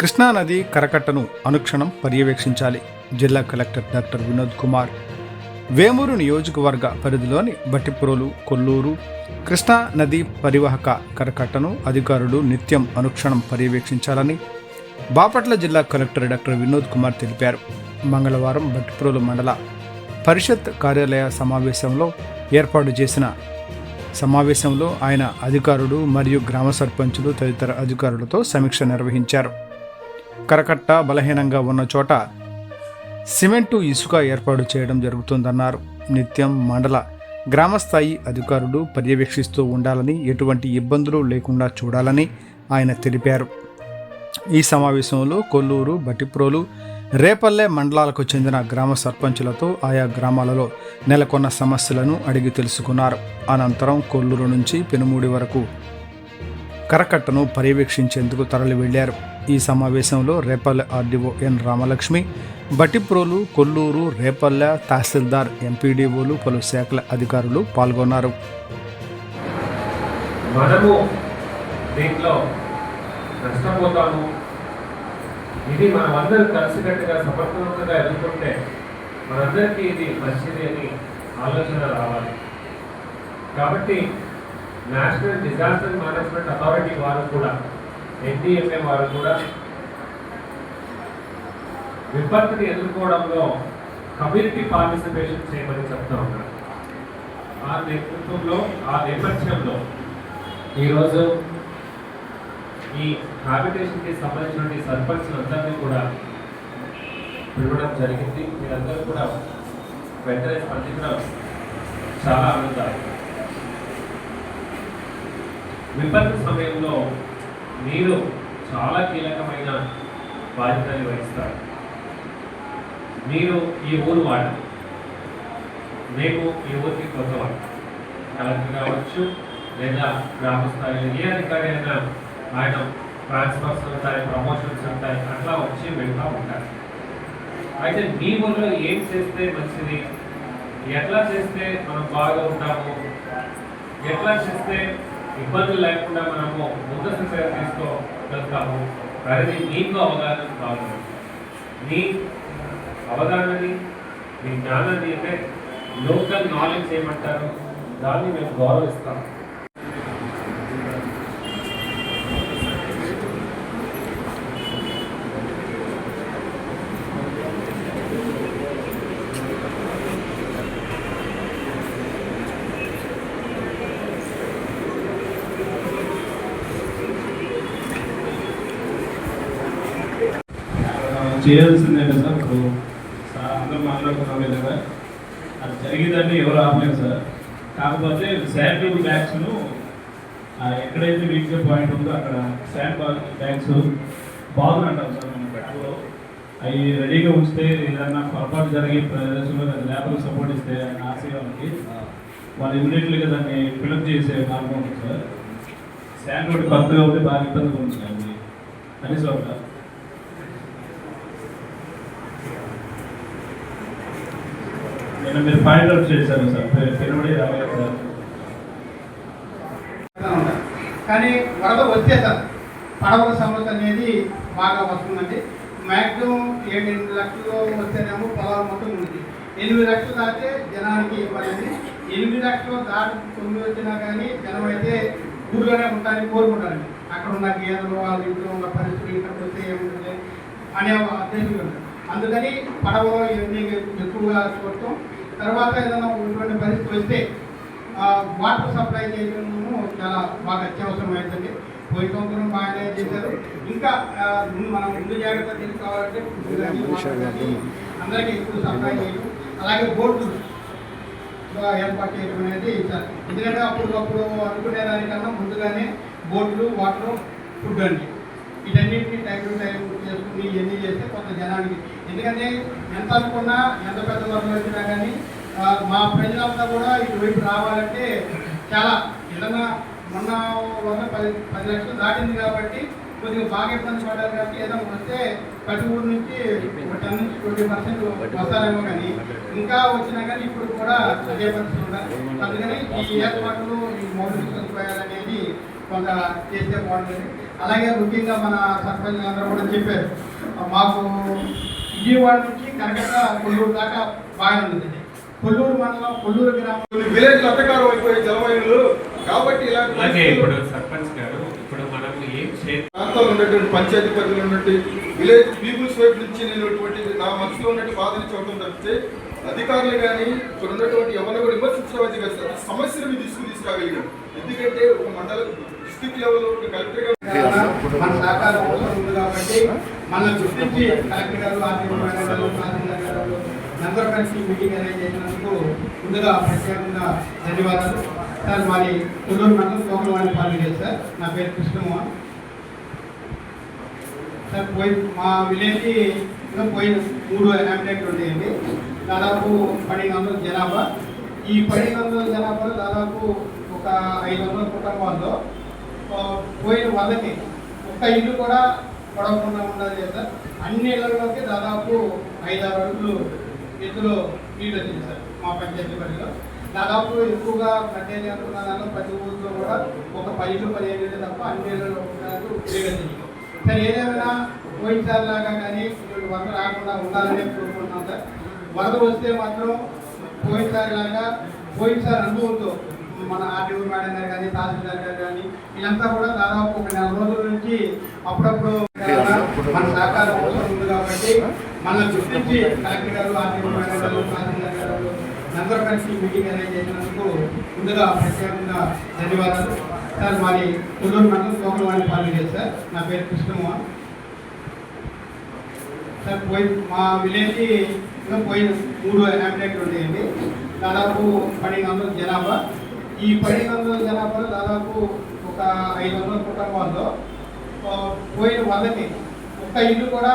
కృష్ణానది కరకట్టను అనుక్షణం పర్యవేక్షించాలి జిల్లా కలెక్టర్ డాక్టర్ వినోద్ కుమార్. వేమూరు నియోజకవర్గ పరిధిలోని బట్టిప్రోలు కొల్లూరు కృష్ణా నది పరివాహక కరకట్టను అధికారులు నిత్యం అనుక్షణం పర్యవేక్షించాలని బాపట్ల జిల్లా కలెక్టర్ డాక్టర్ వినోద్ కుమార్ తెలిపారు. మంగళవారం బట్టిప్రోలు మండల పరిషత్ కార్యాలయ సమావేశంలో ఏర్పాటు చేసిన సమావేశంలో ఆయన అధికారులు మరియు గ్రామ సర్పంచులు తదితర అధికారులతో సమీక్ష నిర్వహించారు. కరకట్ట బలహీనంగా ఉన్న చోట సిమెంటు ఇసుక ఏర్పాటు చేయడం జరుగుతుందన్నారు. నిత్యం మండల గ్రామస్థాయి అధికారులు పర్యవేక్షిస్తూ ఉండాలని ఎటువంటి ఇబ్బందులు లేకుండా చూడాలని ఆయన తెలిపారు. ఈ సమావేశంలో కొల్లూరు బట్టిప్రోలు రేపల్లె మండలాలకు చెందిన గ్రామ సర్పంచులతో ఆయా గ్రామాలలో నెలకొన్న సమస్యలను అడిగి తెలుసుకున్నారు. అనంతరం కొల్లూరు నుంచి పెనుమూడి వరకు కరకట్టను పర్యవేక్షించేందుకు తరలి వెళ్ళారు ఈ సమావేశంలో రేపల్లె ఆర్డీఓ ఎన్ రామలక్ష్మి బట్టిప్రోలు కొల్లూరు రేపల్లె తహసీల్దార్ ఎంపీడీఓలు పలు శాఖల అధికారులు పాల్గొన్నారు. మనము దీంట్లో నష్టపోతాము. ఇది మనమందరం కలిసికట్టుగా సమర్థవంతంగా ఎదుర్కొంటే మనందరికీ ఇది మంచిది అని ఆలోచన రావాలి. కాబట్టి నేషనల్ డిజాస్టర్ మేనేజ్మెంట్ అథారిటీ వారు కూడా ఎన్డీఎంఏ వారు కూడా విపత్తుని ఎదుర్కోవడంలో కమ్యూనిటీ పార్టిసిపేషన్ చేయమని చెప్తా ఉన్నారు. ఆ నేతృత్వంలో ఆ నేపథ్యంలో ఈరోజు ఈ హ్యాబిటేషన్కి సంబంధించిన సర్పంచ్లందరినీ కూడా పిలవడం జరిగింది. మీరందరూ కూడా వెంటనే స్పందించడం చాలా ఆనందాలు విపత్తు సమయంలో మీరు చాలా కీలకమైన బాధ్యతలు వహిస్తారు మీరు ఈ ఊరు వాడు మేము ఈ ఊరికి కొత్తవాడు కలెక్టర్ కావచ్చు లేదా గ్రామ స్థాయిలో ఏ అధికారి అయినా ఆయన ట్రాన్స్ఫర్స్ ఉంటాయి ప్రమోషన్స్ ఉంటాయి అట్లా వచ్చి వెళ్తూ ఉంటారు. అయితే మీ ఊళ్ళో ఏం చేస్తే మంచిది? ఎట్లా చేస్తే మనం బాగా ఉంటాము? ఎట్లా చేస్తే ఇబ్బందులు లేకుండా మనము ముందస్తు సేవ తీసుకోగలుగుతాము? అనేది మీకు అవగాహన బాగుంది మీ అవగాహనని మీ జ్ఞానాన్ని అంటే లోకల్ నాలెడ్జ్ ఏమంటారు? దాన్ని మేము గౌరవిస్తాం చేయాల్సిందే కదా సార్ ఇప్పుడు అందరూ మాట్లాడుతున్నాం కదా. అది జరిగేదాన్ని ఎవరు ఆపలేరు సార్. కాకపోతే శాండ్ బ్యాగ్స్ను ఎక్కడైతే వీక్ పాయింట్ ఉందో అక్కడ శాండ్ బ్యాగ్స్ బాగుందంటాం సార్ మన పెట్టలో అవి రెడీగా ఉంచితే ఏదైనా పొరపాటు జరిగే ప్రదేశంలో లేబర్ సపోర్ట్ ఇస్తే ఆశయాలకి వాళ్ళు ఇమీడియట్లీగా దాన్ని ఫిలప్ చేసే మార్గం ఉంటుంది సార్. శాండ్ రోడ్ కొత్తగా ఉంటే బాగా ఇబ్బందిగా ఉంది సార్ అది అని నేను మీరు ఫైండ్ అవుట్ చేశాను సార్. పెనుబడి రాలేదు సార్. కానీ వరద వస్తే సార్. పడవల సమృద్ధి అనేది బాగా వస్తుందండి. మ్యాక్సిమం ఏడు ఎనిమిది లక్షలు వస్తేనేమో పొలాలు మొత్తం ఉంది. ఎనిమిది లక్షలు దాటితే జనానికి ఇవ్వాలండి ఎనిమిది లక్షలు దాటి తొమ్మిది వచ్చినా కానీ జనం అయితే ఊర్లోనే ఉంటారని కోరుకుంటారండి. అక్కడ ఉన్న గేదెలు వాళ్ళ ఇంట్లో ఉన్న పరిస్థితులు ఇక్కడికి వస్తే ఏముంటుంది అనే ఉద్దేశం అందుకని పడవలో ఇవన్నీ ఎక్కువగా చూడటం తర్వాత ఏదైనా ఉన్నటువంటి పరిస్థితి వస్తే వాటర్ సప్లై చేయడము చాలా బాగా అత్యవసరం అయిందండి పోయి సంవత్సరం బాగానే చేశారు. ఇంకా మనం ముందు జాగ్రత్త తీసుకోవాలంటే అందరికీ ఎక్కువ సప్లై చేయడం అలాగే బోర్డులు బాగా ఏర్పాటు చేయడం అనేది ఎందుకంటే అప్పటికప్పుడు అనుకునే దానికన్నా ముందుగానే బోర్డులు వాటర్ ఫుడ్ అండి. వీటన్నిటిని టైం టు టైం చేసుకుని ఇవన్నీ చేస్తే కొంత జనానికి. ఎందుకంటే ఎంత అనుకున్నా ఎంత పెద్ద వర్గం వచ్చినా కానీ మా ప్రజలంతా కూడా ఇటువైపు రావాలంటే చాలా ఏదన్నా మొన్న వల్ల పది పది లక్షలు దాటింది కాబట్టి కొద్దిగా బాగా ఇబ్బంది పడ్డారు కాబట్టి ఏదైనా వస్తే ప్రతి ఊరు నుంచి టెన్ నుంచి ట్వంటీ పర్సెంట్ వస్తారేమో కానీ ఇంకా వచ్చినా కానీ ఇప్పుడు కూడా అదే పరిస్థితి ఉండాలి అందుకని ఈ ఏర్పాట్లు ఈ మౌలిక సదుపాయాలు అనేది కొంత చేస్తే బాగుంటుంది. అలాగే ముఖ్యంగా మన సర్పంచ్ అందరూ కూడా చెప్పారు. మాకు విజయవాడ నుంచి కనకట్ట కొల్లూరు దాకా బాగా ఉంది. కొల్లూరు మండలం కొల్లూరు గ్రామం. విలేజ్ అంతకారం అయిపోయే జలవైనలు కాబట్టి ఇలాంటి ఇప్పుడు సర్పంచ్ గారు ఇప్పుడు మనం ఏం ప్రాంతాల్లో ఉన్నటువంటి పంచాయతీ పరిధిలో ఉన్నటువంటి విలేజ్ పీపుల్స్ వైపు నుంచి నేను నా మనసులో ఉన్నటువంటి బాధని చూడటం తప్పితే అధికారులు కానీ ఇక్కడ ఉన్నటువంటి ఎవరిని కూడా సమస్యను మీరు తీసుకుని తీసుకురాగలిగాం ఎందుకంటే ఒక మండల డిస్ట్రిక్ట్ లెవెల్లో ఒక కలెక్టర్ గారు మన సహకారం అవసరం ఉంది కాబట్టి మన కలెక్టర్ గారు అందరూ కలిసి మీటింగ్ చేసినందుకు ముందుగా ప్రత్యేకంగా ధన్యవాదాలు. సార్ కొల్లూరు మండలం పాల్గొనే సార్. నా పేరు కృష్ణమోహన్. సార్ పోయి మా విలేజ్కి ఇంకా పోయిన మూడు దాదాపు పన్నెండు వందల జనాభా. ఈ పన్నెండు వందల జనాభాలో దాదాపు ఒక ఐదు వందల కుటుంబాల్లో పోయిన వాళ్ళకి ఒక్క ఇల్లు కూడా పడవకుండా ఉండాలి కదా అన్ని ఇళ్ళలోకి దాదాపు ఐదారు అడుగులు ఎత్తులో నీళ్ళు వచ్చింది సార్ మా పంచాయతీ పరిధిలో. దాదాపు ఎక్కువగా కట్టేది అనుకున్న దానిలో ప్రతి ఊరిలో కూడా ఒక పది ఇల్లు పదిహేను ఇల్లు తప్ప అన్ని ఇళ్ళలో ఉండడానికి ఉపయోగించింది సార్ ఏదేమైనా పోయినసారి లాగా కానీ ఇటువంటి వరద రాకుండా ఉండాలని కోరుకుంటున్నాం సార్. వరద వస్తే మాత్రం పోయినసారి లాగా పోయినసారి అనుభవంతో మన ఆర్టీఓ మేడం గారు కానీ తహసీల్దార్ గారు కానీ వీళ్ళంతా కూడా దాదాపు ఒక నెల రోజుల నుంచి అప్పుడప్పుడు మన సహకారం అవసరం ఉంది కాబట్టి మన గుర్తించి కలెక్టర్ గారు ఆర్టీఓ మేడం గారు తహసీల్దార్ గారు అందరూ కలిసి మీటింగ్ అరేంజ్ చేసినందుకు ముందుగా ప్రత్యేకంగా ధన్యవాదాలు. సార్ మరి కొల్లూరు మండలం తోకలవాణి పాల్గొనే సార్. నా పేరు కృష్ణమోహన్. సార్ పోయి మా విలేజ్కి ఇంకా పోయిన మూడు హ్యాబిటెట్లు ఉన్నాయండి. దాదాపు పన్నెండు వందల జనాభా. ఈ పన్నెండు వందల జనాభాలో దాదాపు ఒక ఐదు వందల కుటుంబాల్లో పోయిన వాళ్ళకి ఒక్క ఇల్లు కూడా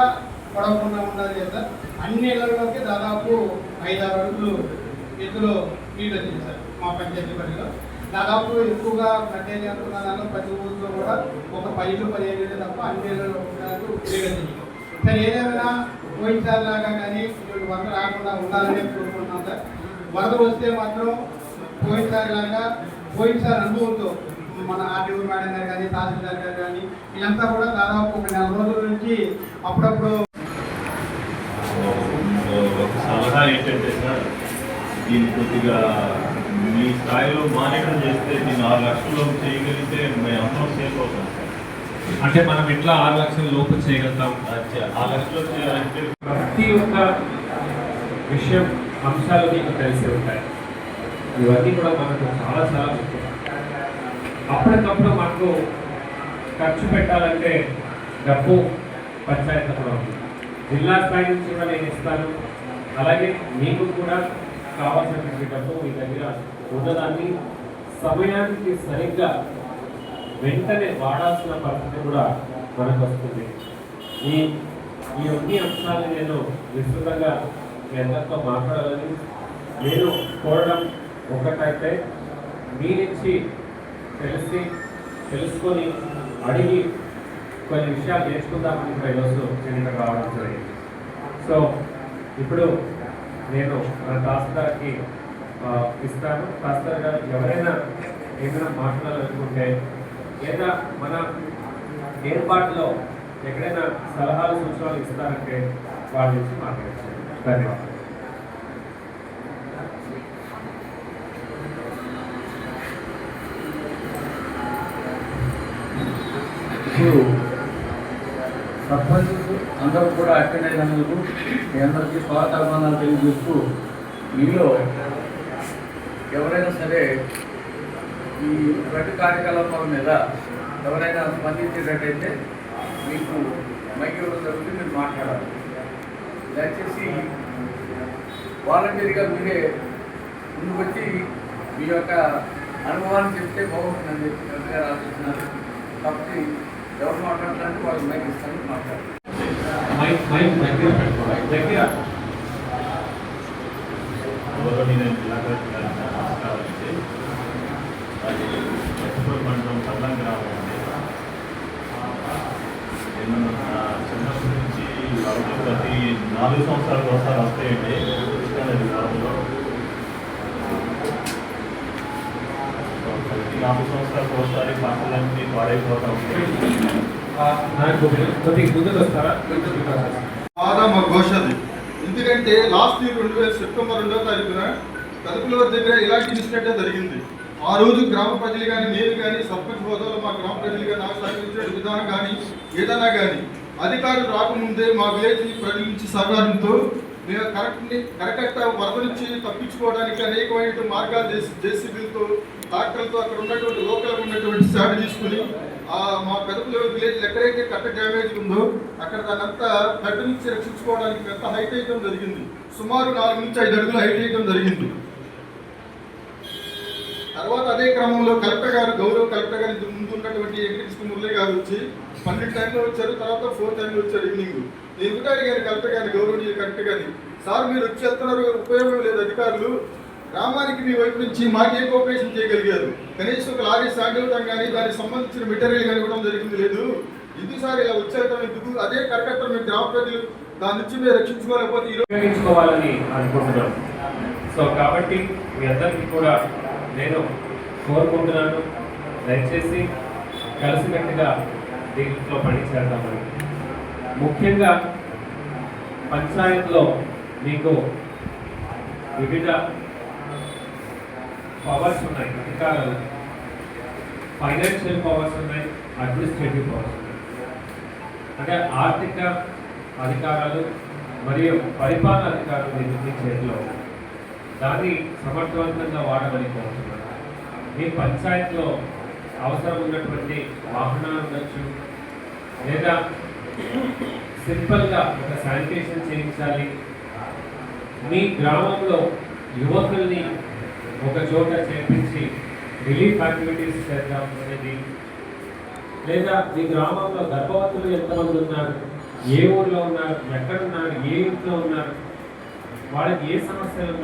పడవకుండా ఉండాలి సార్ అన్ని ఇళ్ళలోకి దాదాపు ఐదారు అడుగులు ఎత్తులో నీళ్ళు వచ్చింది సార్ మా పంచాయతీ పరిధిలో. దాదాపు ఎక్కువగా కట్టేది అనుకున్న దానిలో ప్రతి ఊరిలో కూడా ఒక పది పదిహేను ఇల్లు తప్ప అన్ని ఇళ్ళలో ఉండడానికి ఉపయోగించింది సార్ ఏదేమైనా పోయినసారి లాగా కానీ వరద రాకుండా ఉండాలని కోరుకుంటున్నాం సార్. వరద వస్తే మాత్రం పోయినసారి లాగా పోయినసారి అనుభవంతో మన ఆర్టీఓ మేడం గారు కానీ తహసీల్దార్ గారు కానీ వీళ్ళంతా కూడా దాదాపు ఒక నెల రోజుల నుంచి అప్పుడప్పుడు ఒక సలహా ఏంటంటే సార్ దీన్ని కొద్దిగా మీ స్థాయిలో మానిటర్ చేస్తే దీన్ని ఆరు లక్షల్లో చేయగలిగితే మేము అందరం సేఫ్ అవుతాం సార్. అంటే మనం ఎట్లా ఆరు లక్షల లోపు చేయగలుగుతాం? అచ్చా, ఆ లక్షలో చేయాలంటే ప్రతి ఒక్క విషయం అంశాలు మీకు తెలిసి ఉంటాయి. ఇవన్నీ కూడా మనకు చాలా చాలా ముఖ్యం. అప్పటికప్పుడు మనకు ఖర్చు పెట్టాలంటే డబ్బు పంచాయతీ కూడా ఉంది. జిల్లా స్థాయి నుంచి కూడా నేను ఇస్తాను. అలాగే మీకు కూడా కావాల్సినటువంటి డబ్బు మీ దగ్గర ఉన్నదాన్ని సమయానికి సరిగ్గా వెంటనే వాడాల్సిన పరిస్థితి కూడా మనకు వస్తుంది. ఈ ఈ అన్ని అంశాలు నేను విస్తృతంగా ఎంతో మాట్లాడాలని నేను కోరడం ఒకటైతే మీ నుంచి తెలిసి తెలుసుకొని అడిగి కొన్ని విషయాలు నేర్చుకుందామని ఇక్కడ ఈరోజు నేను ఇక్కడ రావడం జరిగింది. సో ఇప్పుడు నేను మన తహసీల్దార్కి ఇస్తాను. తహసీల్దార్ గారు ఎవరైనా ఏదైనా మాట్లాడాలనుకుంటే లేదా మన ఏర్పాటులో ఎక్కడైనా సలహాలు సూచనలు ఇస్తారంటే వాళ్ళ నుంచి మాట్లాడచ్చు ధన్యవాదాలు. ఇప్పుడు సర్పంచ్ అందరూ కూడా అటెండ్ అయినందుకు మీ అందరికీ స్వాగతాభిమానాలు తెలియజేస్తూ మీలో ఎవరైనా సరే ఈ ప్రతి కార్యకలాపాల మీద ఎవరైనా స్పందించేటట్టయితే మీకు మైక్ ఇవ్వడం జరుగుతుంది మీరు మాట్లాడాలి. దయచేసి వాలంటీర్గా మీరే ముందుకు వచ్చి మీ యొక్క అనుభవాన్ని చెప్తే బాగుంటుందని చెప్పి గారు ఆలోచిస్తున్నారు కాబట్టి ఎవరు వాళ్ళు మైక్ ఇస్తాను మైక్ మైక్ దగ్గర పెట్టుకోవాలి దగ్గర అది మండలం చిన్నప్పటి నుంచి వరదలు ప్రతి నాలుగు సంవత్సరాలకు ఒకసారి వస్తాయండి కృష్ణానది వరదలో ప్రతి నాలుగు సంవత్సరాలకు ఒకసారి పంటలన్నీ పాడైపోతూ ఉంటాయి మా ఘోష అది ఎందుకంటే లాస్ట్ ఇయర్ రెండు వేల సెప్టెంబర్ రెండవ తారీఖున తలుపుల దగ్గర ఇలాంటి ఇన్సిడెంటే జరిగింది. ఆ రోజు గ్రామ ప్రజలు కానీ నేను కానీ సర్పంచ్ హోదాలో మా గ్రామ ప్రజలు కానీ నాకు సహకరించిన విధానం కానీ ఏదైనా కానీ అధికారులు రాకముందే మా విలేజ్ ప్రజల నుంచి సహకారంతో మేము కరెక్ట్ కరెక్ట్ వరద నుంచి తప్పించుకోవడానికి అనేకమైన మార్గాలు చేసి జేసీబీలతో ట్రాక్టర్లతో అక్కడ ఉన్నటువంటి లోకల్ ఉన్నటువంటి శాడ్ తీసుకుని మా పెదపుల విలేజ్ ఎక్కడైతే కట్ట డ్యామేజ్ ఉందో అక్కడ దానంతా గడ్డ నుంచి రక్షించుకోవడానికి ఎంత హైట్ వేయడం జరిగింది. సుమారు నాలుగు నుంచి ఐదు అడుగులు హైట్ వేయడం జరిగింది. తర్వాత అదే క్రమంలో కలెక్టర్ గారు గౌరవ కలెక్టర్ గారు ఇంత ముందు ఉన్నటువంటి వెంకటకృష్ణ మురళి గారు వచ్చి పన్నెండు టైంలో వచ్చారు తర్వాత ఫోర్ టైంలో వచ్చారు ఈవినింగ్. నేను ఎందుకు అడిగాను కలెక్టర్ గారిని గౌరవనీయ కలెక్టర్ గారిని సార్ మీరు వచ్చి వెళ్తున్నారు ఉపయోగం లేదు అధికారులు గ్రామానికి మీ వైపు నుంచి మాకు ఏ కోఆపరేషన్ చేయగలిగారు. కనీసం ఒక లారీ స్టాండ్ కానీ దానికి సంబంధించిన మెటీరియల్ కానీ ఇవ్వడం జరిగింది లేదు. ఇందుసారి సార్ ఇలా వచ్చేయటం ఎందుకు? అదే కరెక్టర్ మీ గ్రామ ప్రజలు దాని నుంచి మీరు రక్షించుకోలేకపోతే ఉపయోగించుకోవాలని అనుకుంటున్నాం. సో కాబట్టి మీ అందరికీ కూడా నేను కోరుకుంటున్నాను. దయచేసి కలిసికట్టుగా దీంట్లో పని చేద్దామని ముఖ్యంగా పంచాయత్లో మీకు వివిధ పవర్స్ ఉన్నాయి అధికారాలు. ఫైనాన్షియల్ పవర్స్ ఉన్నాయి అడ్మినిస్ట్రేటివ్ పవర్స్ ఉన్నాయి. అంటే ఆర్థిక అధికారాలు మరియు పరిపాలన అధికారులు మీ చేతిలో దాన్ని సమర్థవంతంగా వాడమని కోరుతున్నాను. మీ పంచాయతీలో అవసరం ఉన్నటువంటి వాహనాలు ఉండొచ్చు లేదా సింపుల్గా ఒక శానిటేషన్ చేయించాలి. మీ గ్రామంలో యువకుల్ని ఒక చోట చేర్పించి రిలీఫ్ యాక్టివిటీస్ చేద్దాం అనేది. లేదా మీ గ్రామంలో గర్భవతులు ఎంతమంది ఉన్నారు? ఏ ఊర్లో ఉన్నారు? ఎక్కడ ఉన్నారు? ఏ ఇంట్లో ఉన్నారు? వాళ్ళకి ఏ సమస్యలు ఉన్నాయి